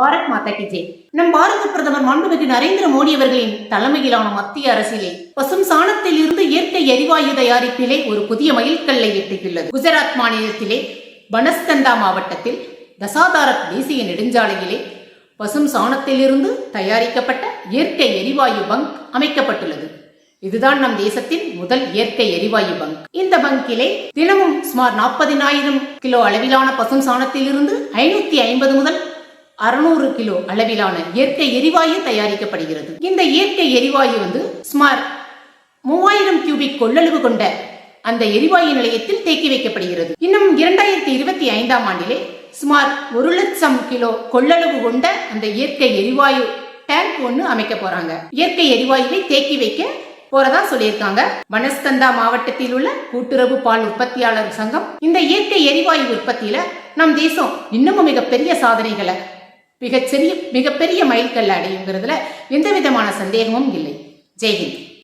பாரத் மாதா கி ஜெய். நம் பாரத பிரதமர் மாண்புமிகு நரேந்திர மோடி அவர்களின் தலைமையிலான மத்திய அரசிலே பசும் சாணத்தில் இருந்து இயற்கை எரிவாயு தயாரிப்பிலே ஒரு புதிய மைல்கல்லை எட்டியுள்ளது. குஜராத் மாநிலத்திலே பனஸ்கந்தா மாவட்டத்தில் தசாதாரத் தேசிய நெடுஞ்சாலையிலே பசும் சாணத்திலிருந்து தயாரிக்கப்பட்ட இயற்கை எரிவாயு பங்க் அமைக்கப்பட்டுள்ளது. இதுதான் நம் தேசத்தின் முதல் இயற்கை எரிவாயு பங்க். இந்த பங்கிலே தினமும் சுமார் நாற்பதினாயிரம் கிலோ அளவிலான பசும் சாணத்திலிருந்து ஐநூத்தி ஐம்பது முதல் அறுநூறு கிலோ அளவிலான இயற்கை எரிவாயு தயாரிக்கப்படுகிறது. இந்த இயற்கை எரிவாயு வந்து சுமார் மூவாயிரம் கியூபிக் கொள்ளளவு கொண்ட அந்த எரிவாயு நிலையத்தில் தேக்கி வைக்கப்படுகிறது. இன்னும் இரண்டாயிரத்தி இருபத்தி ஐந்தாம் ஆண்டிலே சுமார் ஒரு லட்சம் கிலோ கொள்ளளவு கொண்ட அந்த இயற்கை எரிவாயு டேங்க் ஒன்று அமைக்க போறாங்க. இயற்கை எரிவாயுவை தேக்கி வைக்க போறதா சொல்லியிருக்காங்க. பனஸ்கந்தா மாவட்டத்தில் உள்ள கூட்டுறவு பால் உற்பத்தியாளர் சங்கம். இந்த இயற்கை எரிவாயு உற்பத்தியில நம் தேசம் இன்னமும் மிகப்பெரிய சாதனைகளை மிகச்சிறிய மிகப்பெரிய மைல்கல் அடையுங்கிறதுல எந்த விதமான சந்தேகமும் இல்லை. ஜெய்ஹிந்த்